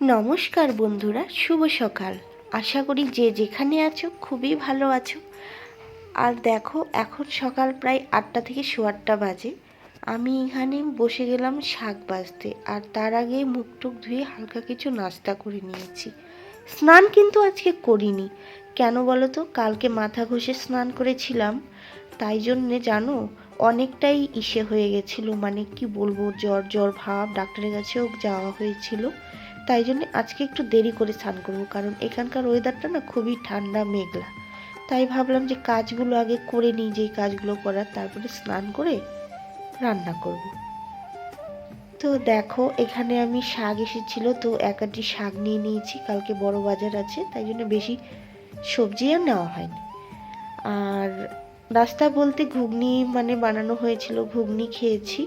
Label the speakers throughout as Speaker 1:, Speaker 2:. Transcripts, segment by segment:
Speaker 1: নমস্কার বন্ধুরা, শুভ সকাল। আশা করি যে যেখানে আছো খুবই ভালো আছো। আর দেখো, এখন সকাল প্রায় আটটা থেকে সোয়াটটা বাজে। আমি এখানে বসে গেলাম শাক বাজতে আর তার আগে মুখ টুক ধুয়ে হালকা কিছু নাস্তা করে নিয়েছি। স্নান কিন্তু আজকে করিনি। কেন বলো তো? কালকে মাথা ঘষে স্নান করেছিলাম। তাই জন্যে জানো, অনেকটাই ইসে হয়ে গেছিল। মানে কি বলব, জ্বর জ্বর ভাব, ডাক্তারের কাছেও যাওয়া হয়েছিল। তাই জন্য আজকে একটু দেরি করে স্নান করব, কারণ এখানকার ওয়েদারটা না খুবই ঠান্ডা, মেঘলা। তাই ভাবলাম যে কাজগুলো আগে করে নিই, যেই কাজগুলো করার, তারপরে স্নান করে রান্না করব। তো দেখো, এখানে আমি শাক এসেছিল, তো এক আটি শাক নিয়ে নিয়েছি, কালকে বড় বাজার আছে, তাই জন্য বেশি সবজি আর নেওয়া হয়নি। আর নাস্তা বলতে ঘুগনি মানে বানানো হয়েছিল, ঘুগনি খেয়েছি।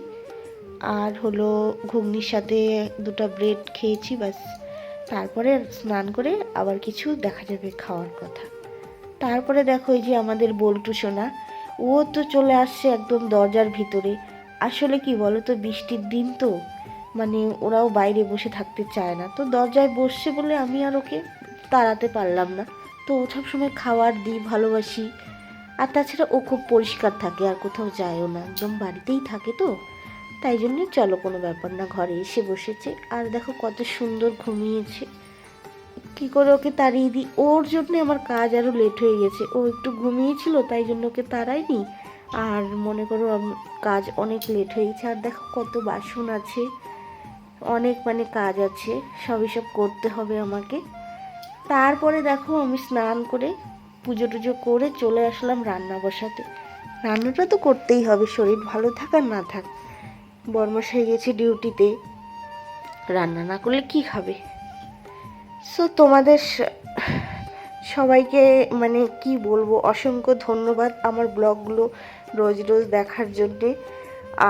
Speaker 1: আর হলো ঘুগনির সাথে দুটো ব্রেড খেয়েছি বাস তারপরে স্নান করে আবার কিছু দেখা যাবে খাওয়ার কথা। তারপরে দেখো যে আমাদের বল্টু সোনা, ও তো চলে আসছে একদম দরজার ভিতরে। আসলে কি বলো তো বৃষ্টির দিন তো মানে ওরাও বাইরে বসে থাকতে চায় না। তো দরজায় বসছে বলে আমি আর ওকে তাড়াতে পারলাম না। তো ও সবসময় খাবার দিই, ভালোবাসি। আর তাছাড়া ও খুব পরিষ্কার থাকে, আর কোথাও যায়ও না। একদম বাড়িতেই থাকে তো। তাই জন্য চলো কোনো ব্যাপার না, ঘরে এসে বসেছে। আর দেখো কত সুন্দর ঘুমিয়েছে। কি করে ওকে তাড়িয়ে দিই? ওর জন্য আমার কাজ আরও লেট হয়ে গেছে। ও একটু ঘুমিয়েছিল, তাই জন্য ওকে তাড়াইনি। আর মনে করো কাজ অনেক লেট হয়ে গেছে। আর দেখো কত বাসন আছে। অনেক মানে কাজ আছে। সবই সব করতে হবে আমাকে। তারপরে দেখো আমি স্নান করে পুজো টুজো করে চলে আসলাম রান্না বসাতে। রান্নাটা তো করতেই হবে, শরীর ভালো থাক আর না থাক। বর্মশাই গেছে ডিউটিতে। রান্না না করলে কি খাবে? সো তোমাদের সবাইকে মানে কি বলব, অসংখ্য ধন্যবাদ আমার ব্লগগুলো রোজ রোজ দেখার জন্যে।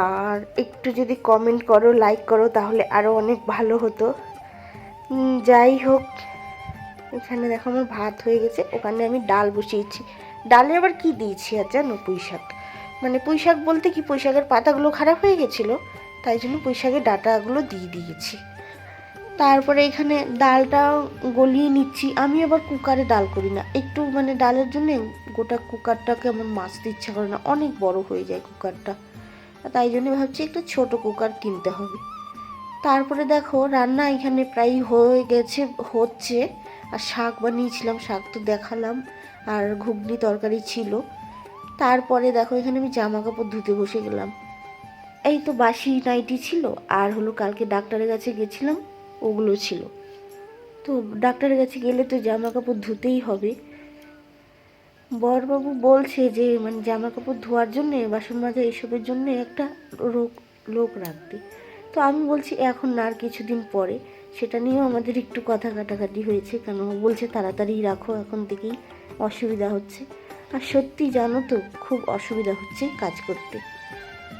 Speaker 1: আর একটু যদি কমেন্ট করো লাইক করো, তাহলে আরও অনেক ভালো হতো। যাই হোক, এখানে দেখো আমার ভাত হয়ে গেছে, ওখানে আমি ডাল বসিয়েছি। ডালে আবার কি দিয়েছি আর জানো পুঁই শাক মানে পুঁই শাক বলতে কি পুঁই শাকের পাতাগুলো খারাপ হয়ে গেছিল, তাই জন্য পুঁই শাকের ডাটাগুলো দিয়ে দিয়েছি। তারপরে এখানে ডালটা গলিয়ে নিচ্ছি। আমি আবার কুকারে ডাল করি না। একটু মানে ডালের জন্য গোটা কুকারটাকে আমার মাছতে ইচ্ছা করে না, অনেক বড় হয়ে যায় কুকারটা। তাই জন্য ভাবছি একটা ছোট কুকার কিনতে হবে। তারপরে দেখো, রান্না এখানে প্রায় হয়ে গেছে, হচ্ছে। আর শাক বানিয়েছিলাম, শাক তো দেখালাম। আর ঘুগনি তরকারি ছিল। তারপরে দেখো এখানে আমি জামা কাপড় ধুতে বসে গেলাম। এই তো বাসি নাইটি ছিল, আর হলো কালকে ডাক্তারের কাছে গেছিলাম, ওগুলো ছিল। তো ডাক্তারের কাছে গেলে তো জামা কাপড় ধুতেই হবে। বরবাবু বলছে যে মানে জামা কাপড় ধোয়ার জন্যে, বাসন মাজা এসবের জন্য একটা লোক লোক রাখতে। তো আমি বলছি, এখন না, আর কিছুদিন পরে। সেটা নিয়েও আমাদের একটু কথা কাটাকাটি হয়েছে, কেন বলছে তাড়াতাড়ি রাখো, এখন থেকেই অসুবিধা হচ্ছে। আর সত্যি জানো তো, খুব অসুবিধা হচ্ছে কাজ করতে।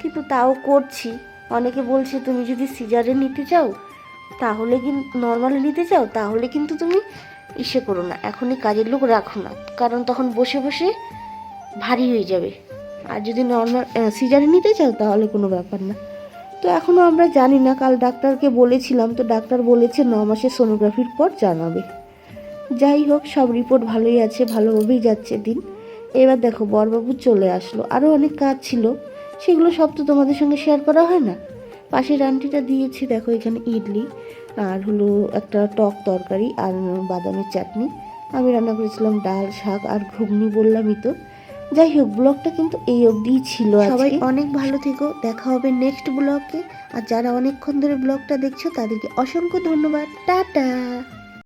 Speaker 1: কিন্তু তাও করছি। অনেকে বলছে, তুমি যদি সিজারে নিতে চাও, তাহলে কিন্তু নর্মালি নিতে চাও, তাহলে কিন্তু তুমি ইসে করো না। এখনই কাজের লোক রাখো না। কারণ তখন বসে বসে ভারী হয়ে যাবে। আর যদি নর্মাল সিজারে নিতে চাও, তাহলে কোনো ব্যাপার না। তো এখনও আমরা জানি না, কাল ডাক্তারকে বলেছিলাম। তো ডাক্তার বলেছে, ন মাসের সোনোগ্রাফির পর জানাবে। যাই হোক, সব রিপোর্ট ভালোই আছে, ভালোভাবেই যাচ্ছে দিন। এবার দেখো বরবাবু চলে আসলো। আরও অনেক কাজ ছিল, সেগুলো সব তো তোমাদের সঙ্গে শেয়ার করা হয় না? পাশের আন্টিটা দিয়েছি, দেখো এখানে ইডলি, আর হলো একটা টক তরকারি আর বাদামের চাটনি। আমি রান্না করেছিলাম ডাল, শাক আর ঘুগনি বললামই তো। যাই হোক, ব্লগটা কিন্তু এই অবধিই ছিল সবাই অনেক ভালো থেকো, দেখা হবে নেক্সট ব্লগে। আর যারা অনেকক্ষণ ধরে ব্লগটা দেখছ, তাদেরকে অসংখ্য ধন্যবাদ। টাটা!